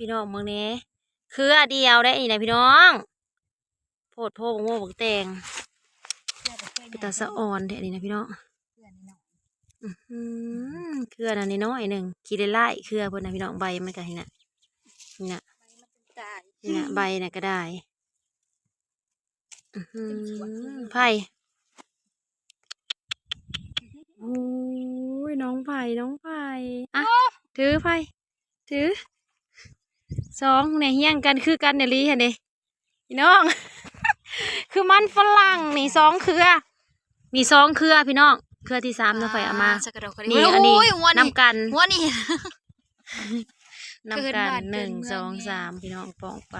พี่น้องเมืองนี้เครือเดียวได้อีกนะพี่น้องโพดโพกโม่บักแตงเป็นตาสะอ่อนแท้นี่นะพี่น้องอื้อหือเครือน่ะน้อยๆหนึ่งคิดได้ไล่เครือเพิ่นนะพี่น้องใบมันก็เห็นน่ะนี่น่ะนี่น่ะใบน่ะก็ได้อื้อหือไผ่โอ้ยน้องไผ่น้องไผ่อะถือไผ่ถือ สองเนี่ยเฮี้ยงกันคือกันเนี่ยลีเห็นดิพี่น้อง คือมันฝรั่งนี่สองเครือนี่สองเครือพี่น้องเครือที่สามน้องไฟเอามาสกระดกกระนี่อันนี้โยหัวนี่นำกันหัวนี่นำเกิกันนบ้านหนึ่งเกินเมืองสองนี่สามพี่น้องปองไป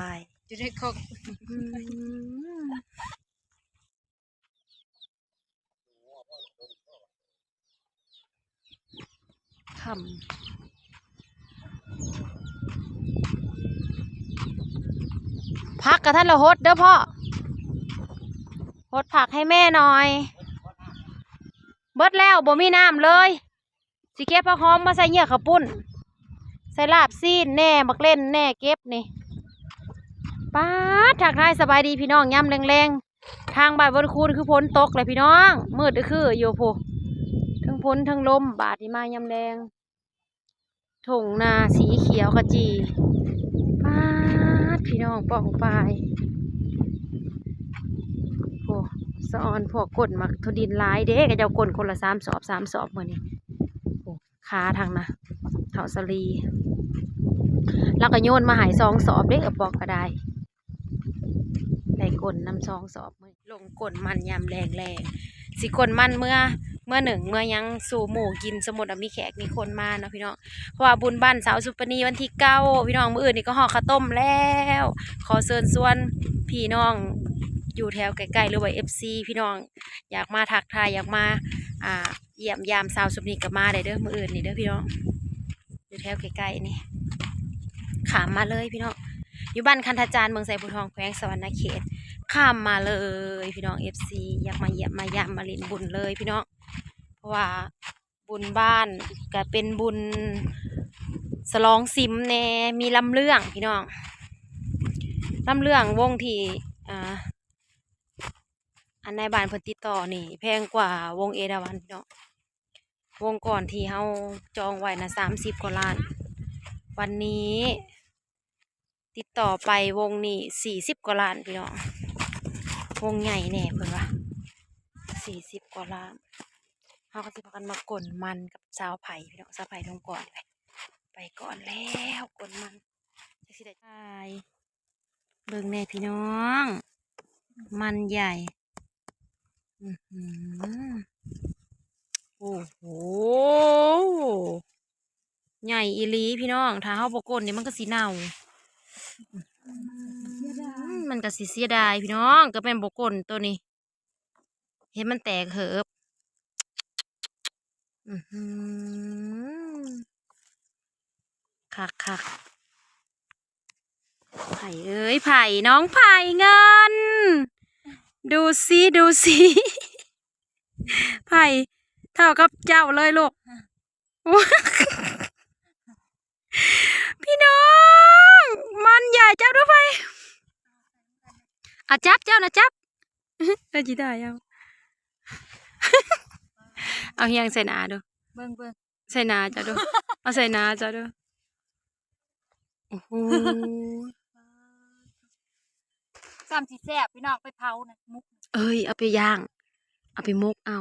จะได้คกอืมคำ พักกับท่านละหดเด้อพ่อหดผักให้แม่หน่อย เบิดแล้วบ่มีน้ำเลยสิเก็บผักหอมมาใส่เหยื่อขปุ้น ใส่ลาบซีนแน่บักเล่นแน่เก็บนี่ป้าดทักทายสบายดีพี่น้องย่ำแรงๆ ทางบ่ายบนคูนคือพ้นตกเลยพี่น้อง มืดก็คืออยู่พูทั้งพ้นทั้งลมบาดที่มายำแรงถงนาสีเขียวขจีป้า พี่น้องป่องปายโอ้สะออนพวกกดมักทดินลายเด้ก็จะเอากลคนละสามสอบสามสอบเมือนี่โอ้ขาทางนะเถาสลีแล้วก็โยนมาหายซองสอบเด็กบอกก็ได้ได้กลนนำซองสอบมือลงกลมันยำแรงแรงสิกลมันเมื่อ เมื่อหนึ่งเมื่อยังสู่หมู่กินสมมติว่ามีแขกมีคนมาเนาะพี่น้องเพราะว่าบุญบ้านสาวสุปนีวันที่เก้าพี่น้องมืออื่นนี่ก็ห่อข้าวต้มแล้ว ขอเชิญชวนพี่น้องอยู่แถวใกล้ๆหรือว่าเอฟซีพี่น้องอยากมาทักทายอยากมาอ่าเยี่ยมยามสาวสุปนีก็มาได้เด้อมืออื่นนี่เด้อพี่น้องอยู่แถวใกล้ๆนี่ขามมาเลยพี่น้องอยู่บ้านคันธจารย์เมืองไซบุทองแขวงสวรรณเขตข้ามมาเลยพี่น้องเอฟซีอยากมาเยี่ยมมายามมาลินบุญเลยพี่น้อง ราะว่าบุญบ้านก็เป็นบุญสลองซิมแน่มีลำเรื่องพี่น้องลำเรื่องวงที่อ่าอันในบ้านเพนติดต่อนี่ แพงกว่าวงเอราวันพี่น้องวงก่อนที่เฮาจองไว้นะสามสิบกว่าล้าน วันนี้ติดต่อไปวงนี้สี่สิบกว่าล้านพี่น้องวงใหญ่แน่เพิ่นว่าสี่สิบกว่าล้าน เขาก็สิพากันมากลนมันกับสาวไผ่พี่น้องสาวไผ่ทงก่อนไปไปก่อนแล้วกลนมันจะสิได้ไปเบิ่งแน่พี่น้อง มันใหญ่โอ้โหใหญ่อีลีพี่น้อง ถ้าเฮาบ่กลนนี่มันก็สิเน่า มันก็สิเสียดายพี่น้อง ก็เป็นบ่กลนตัวนี้ เห็นมันแตกเหิบอือหือ คักคักไผ่เอ้ยไผ่น้องไผ่เงิน ดูสิดูสิไผ่เท่ากับเจ้าเลยลูกพี่น้อง มันใหญ่จับด้วยไปอะจับเจ้านะจับเออจีได้เอา เอาเฮียงใส่หนาดูเบิ่งเบิ่งใส่หนาจ้ะดู เอาใส่หนาจ้ะดูโอ้โหสามสีแซ่บพี่น้องไปเผานะมุกเอ้ยเอาไปย่าง เอาไปมกเอา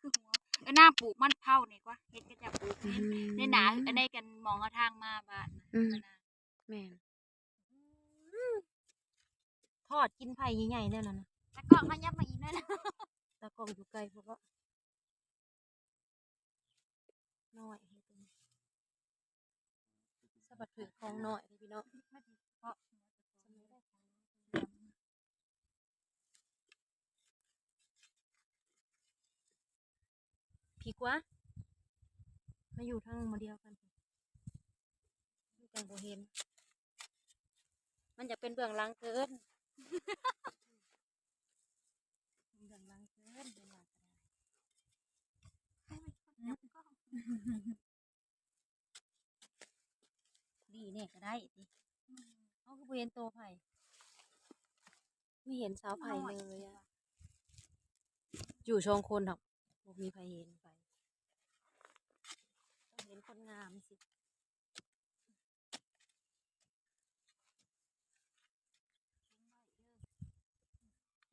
คือหัวเออหน้าปลูกมันเผานี่กว่าเฮ็ดก็จะปลูกอืมในหนาอันใดกันมองเอาทางมาบ้านอืมนะแม่นทอดกินไผ่ใหญ่ๆเนี่ยนะนะแล้วก็มายับมาอีกนั่นนะตากล้องอยู่ไกลเพราะว่า น้อยให้เป็นสะบัดถือของหน้อยเลยพี่น้องพีกว่ามาอยู่ทางมาเดียวกันอยู่กันโบเห็น มันจะเป็นเบื้องหลังเกิน เบื้องหลังเกินเบื้องหลังก็ได้ดีเนี่ยก็ได้ติเขาคือบ่เห็นตัวไผ่ไม่เห็นสาวไผ่เลยอะอยู่ชองคนหรอกบ่มีไผ่เห็นไปต้องเห็นคนงามสิ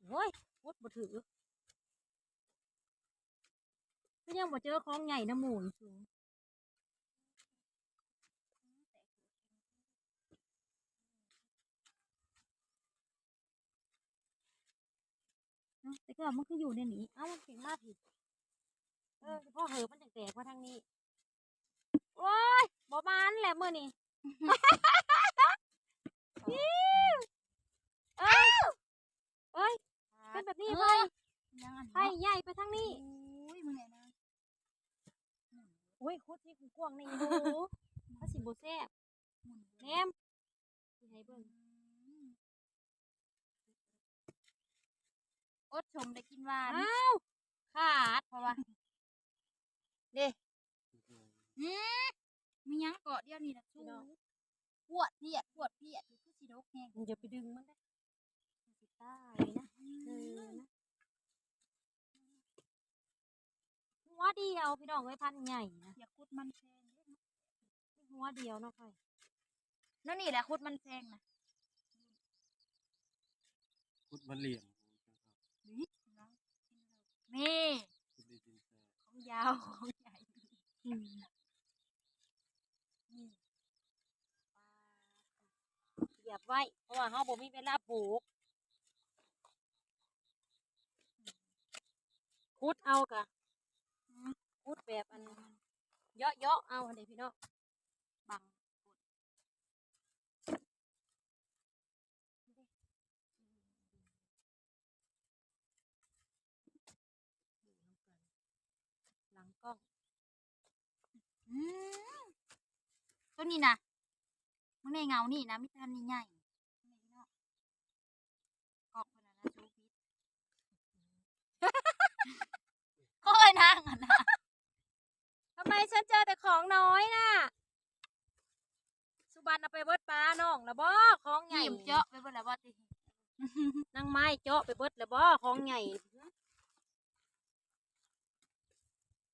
โอ้ยวดบ่ถือ ก็ยังบ่เจอของใหญ่น้ำหมูนสูงเอ้าแต่ก็มันคืออยู่ในนี้เอ้ามันเก่งมากผิดเออเฉพาะเหอะมันแตกๆมาทางนี้โอ้ยบ่มานแหละมื้อนี้เอ้ยเอ้ยเป็นแบบนี้เลยยังอันไผ่ใหญ่ไปทางนี้โอ้ยมึงเนี่ยนะโอ้ยโคตรที่กว้างนี่ดูภาษีบ่แซ่บหมุนแหนมสิให้เบิ่งอดชมได้กินหวานอ้าวขาดเพราะว่าเด้อืมมีหยังเกาะเดียวนี่นะชูพี่น้องปวดเพียดปวดเพียดคือสิดกแห้งมึงจะไปดึงมันได้มันสิตายนะเออนะ หัวเดียวพี่น้องไว้ยพันใหญ่นะอย่าคุดมันแพงเด้อหัวเดียวเนาะค่อยนั่นนี่แหละคุดมันแพงนะพุดมันเหลี่ยมนี่นี่พุดได้จริงแท้ของยาวของใหญ่อืมนี่เหยียบไว้ เพราะว่าเขาบ่มีเวลาปลูกคุดเอากะ คุดแบบอันเยาะๆเอาอันเดียพี่น้องบังหลังกล้องอตัวนี้นะมึงในเงานี่นะมิทันนี่ใหญ่นี่พี่น้องกอกคนนั้นนะชูพิษค่อยนั่งอะนะ ฉันเจอแต่ของน้อยน่ะ สุบันเอาไปเบิดปลาน้องละบ่ของใหญ่หิมเจาะไปเบนแล้วว่าตินางไม้เจาะไปเบิดละบ่ของใหญ่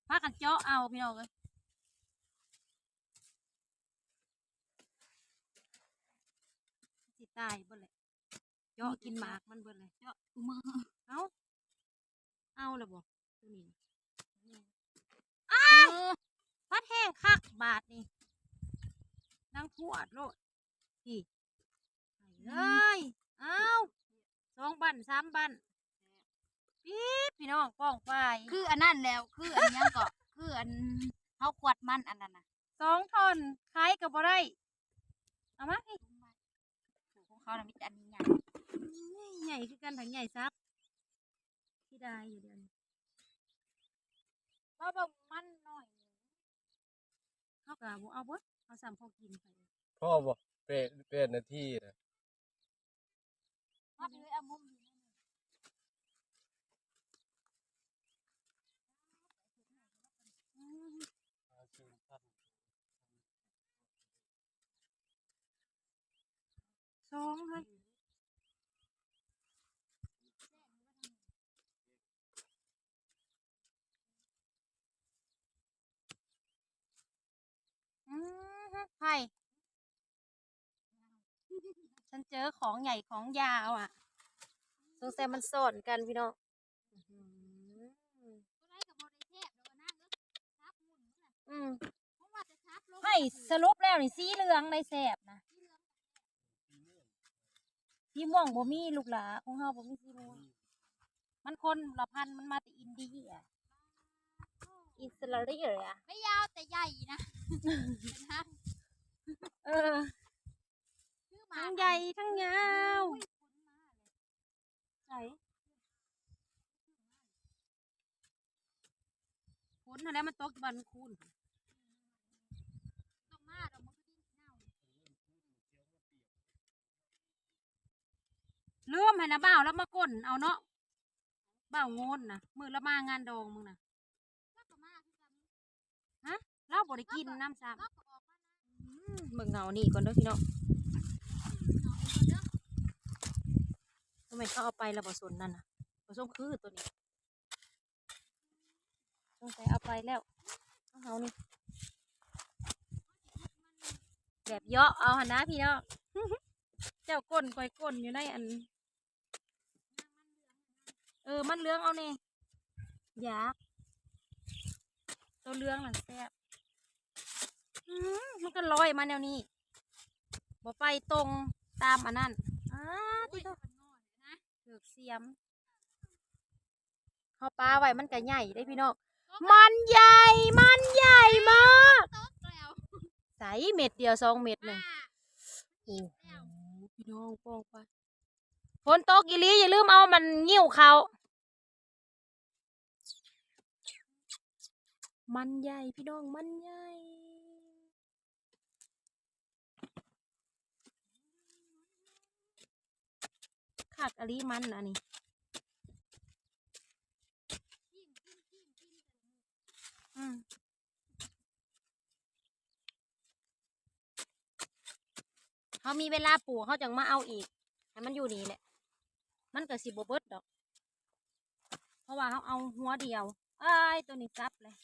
พากันเจาะเอาพี่น้องเอ้ยสิตายเบิดเลยเจาะกินหมากมันเบิดเลยเจาะกูมือเอาเอาละบ่ตัวนี้ เออ พัดแห้งคัก บาทนี่นางทวดโลดพี่ไปเลยเอาสองบันสามบันปี๊บพี่น้องป้องไปคืออันนั้นแล้ว คืออันยังก็คืออันเขาขวดมันอันนั้นน่ะสองทอนขายกับบ่ได้เอามาให้ของเขาน่ะมีแต่อันนี้ใหญ่ใหญ่คือกันถังใหญ่ซักที่ได้อยู่เดือนว่าบ่มันหน่อยหนึ่ง เขากะบ่เอาเบดเอาสามพอกินไปพ่อบอกเป็ดเป็ดนาทีนะมาไปเลยเอามุมนี้สองเลยอือฮึ ไผ่ฉันเจอของใหญ่ของยาวอะสงสัยมันซ่อนกันพี่น้องอื้อหือตัวไหนก็บ่ได้แทบดอกนะเด้อทับมุนนั่นน่ะอืมเพราะว่าจะทับลงไผ่สรุปแล้วนี่สีเหลืองในแสบนะสีม่วงบ่มีลูกหลาของเฮาบ่มีสีม่วงมันคนละพันธุ์มันมาแต่อินเดียอิสราเอลอะไม่ยาวแต่ใหญ่นะ เป็นทางเออชื่อหมาทั้งใหญ่ทั้งยาวอุ้ยคุ้นมากเลยใส่ฝนอะไรมันตกบันคูนต้องมาดอกมันก็ดิ้นเน่าเลื่อมให้นะบ่าวแล้วมาก้นเอาเนาะบ่าวโงนนะมือละมางานดองมึงนะแล้วก็มาคือกันเราบ่ได้กินน้ำซ้แล้วก็ออกมานะำม เบิ่งเงานี่ก่อนเด้อพี่น้องทำไมเขาเอาไปแล้วบ่สนนั่นน่ะบ่ส้มคือตัวนี้สงสัยเอาไปแล้วเอาเงานี่แบบเยาะเอาหันนะพี่น้องเจ้าก้นคอยก้นอยู่ในอัน เออมันเลื้องเอาเนี่ยอยากตัวเลื้องนั่นแซ่บ มมันก็ลอยมาแนวนี้บ่ไปตรงตามอันนั้นอ้าที่เขาเลือกเสียมเขาปลาไว้มันก็ใหญ่ได้พี่น้องมันใหญ่ มันใหญ่มากตกแล้วใสเม็ดเดียวสองเม็ดหนึ่งป้าโอ้โหพี่น้องโป้งไปฝนตกอีหลีอย่าลืมเอามันงิ้วเขามันใหญ่พี่น้องมันใหญ่ ขากอะลีมันอันนี้อืมเขามีเวลาปลูกเขาจังมาเอาอีกให้มันอยู่นี่แหละ มันก็สิบเบิดดอก เพราะว่าเขาเอาหัวเดียว เอ้ยตัวนี้กลับเลย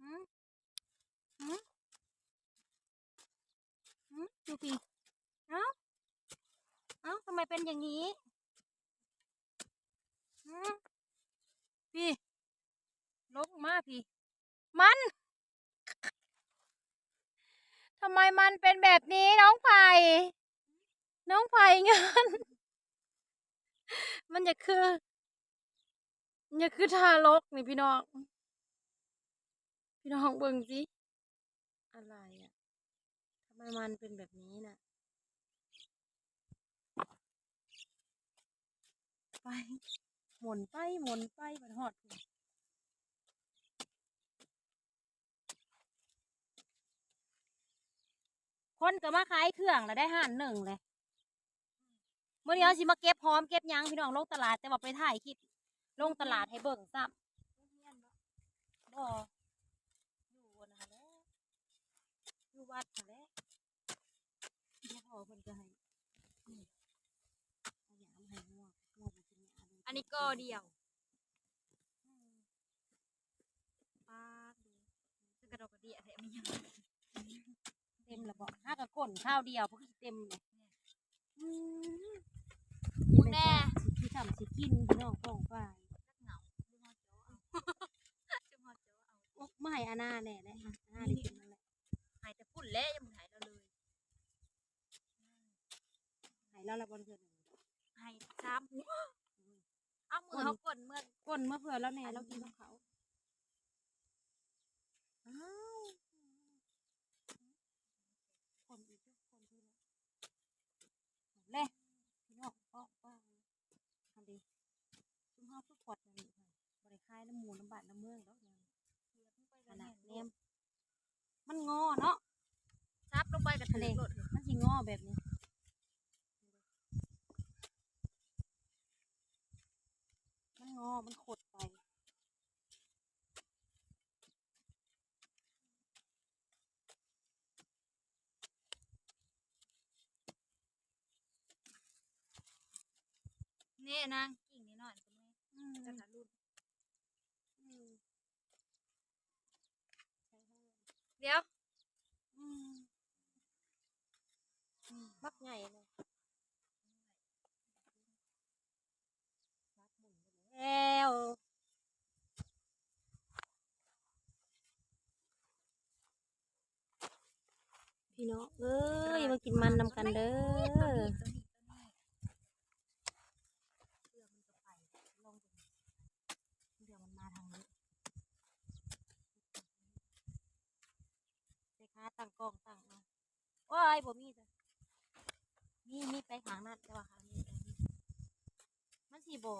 หืมหืมหืม ดูพี่เอ้าเอ้าทำไมเป็นอย่างนี้หืมพี่ลกมาพี่ มันทำไมมันเป็นแบบนี้น้องไผ่น้องไผ่เงินมันจะคือมันจะคือทารกนี่พี่น้อง พี่น้องเบิ่งสิอะไร อะทำไมมันเป็นแบบนี้น่ะ ไป หมุนไป หมุนไปมันหอดคนก็มาขายเครื่องแล้วได้ห่านหนึ่งเลยเมื่อเดียวสิมาเก็บพร้อมเก็บยังพี่น้องลงตลาดแต่ว่าไปถ่ายคลิปลงตลาดให้เบิ่งซ้ำบ่อยู่อันนะแหละอยู่วัดนั่นแหละเดี๋ยวพ่อเพิ่นก็ให้นี่เอาหยามให้ง่วงง่วงมันกินหญ้าดู อันนี้ก็เดียวปาดดูคือกระดอกกระเดียแท้ไม่ยังเต็มแล้วบอกห้ากระก้นข้าวเดียวเพราะเต็มเลยอืมมึงแน่ทำสิกินพี่น้องป้องฝ่ายเหงาดูหอเจ้าจมหอเจ้าเอาไม่อาณาแน่เลยค่ะอาณาได้กินนั่นแหละหายแต่พุ่นแล้วยังมึงหายเราเลยหายแล้วละบอลเกินหายซ้ำ เอามือเขากดเมื่อก้นเมื่อเผื่อแล้วแน่เรากินกับเขาอ้าวคนอีกทุกคนที่แล้วเล่พี่น้องป้องป้องทำดีซุ่มห้าทุกขวดนั่นนี่ค่ะบริคายน้ำหมูน้ำบาดน้ำเมืองแล้วเนี่ยขนาดเนมมันงอเนาะซับลงไปกับทะเลโลดมันสิงอแบบนี้ มัน งอ มันขดไป นี่นางกิ่งนิดหน่อยคุณแม่อืมจะถ่ายรูปอืมใช่ค่ะเดี๋ยวอืมอืมบักใหญ่เลย แล้วพี่น้องเอ้ยมากินมันนำกันเด้อตัวนี้ตัวนี้ตัวนี้เรือมันจะไปลองดูเรือมันมาทางนี้ไปค้าตั้งกล้องตั้งเอาโอ้ยบ่มีจ้ะมีมีไปขางนั่นแต่ว่าขางนี้บ่มีมันสิบ่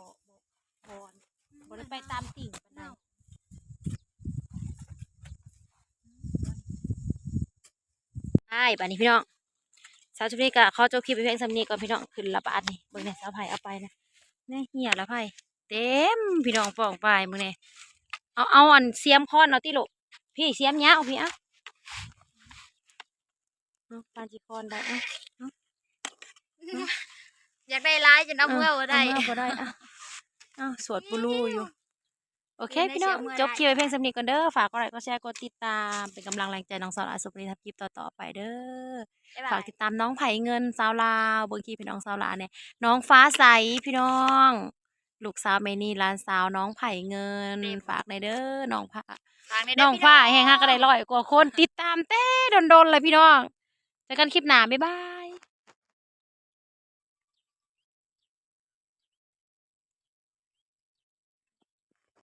บ่บ่อนบ่ได้ไปตามติ่งปานใดใช่ป่านนี้พี่น้องสาวชุบนี้ก็เขาจบคลิปไปเพียงสำนีก่อนพี่น้องขึ้นละบาทนี่เบิ่งเนี่ยสาวไผ่เอาไปนะนี่เหี้ยละไผ่เต็มพี่น้องปองไปมึงเนี่ยเอาเอาอันเสียมค้อนเอาติลูกพี่เสียมเนี้ยเอาพี่เอะเอาปานจีคอนได้เอะอยากได้ร้ายจนเอาเมื่อบ่ได้เอาเมื่อบ่ได้อะ อ้าวสวดปูรูอยู่ โอเคไม่ได้พี่น้องเสียเมื่อจบได้คลิปไว้เพียงสำนีก่อนเด้อฝากกดไลค์กดแชร์กดติดตาม เป็นกำลังแรงใจน้องสาวอาสุปรีทับคลิปต่อๆไปเด้อบ๊ายบาฝากยติดตามน้องไผ่เงินสาวลาวเบางทีพี่น้องสาวลาวเนี่ยน้องฟ้าใสพี่น้องลูกสาวเมนี่หลานสาวน้องไผ่เงิน ฝากในอยเด้อน้องผ้าฝากใเด้น้องพี่ฟ้าแห่งห้าก็ได้ร้อยกว่าคนติดตามเต้ดนๆเลยพี่น้องเจอกันคลิปหน้าบ๊ายบาย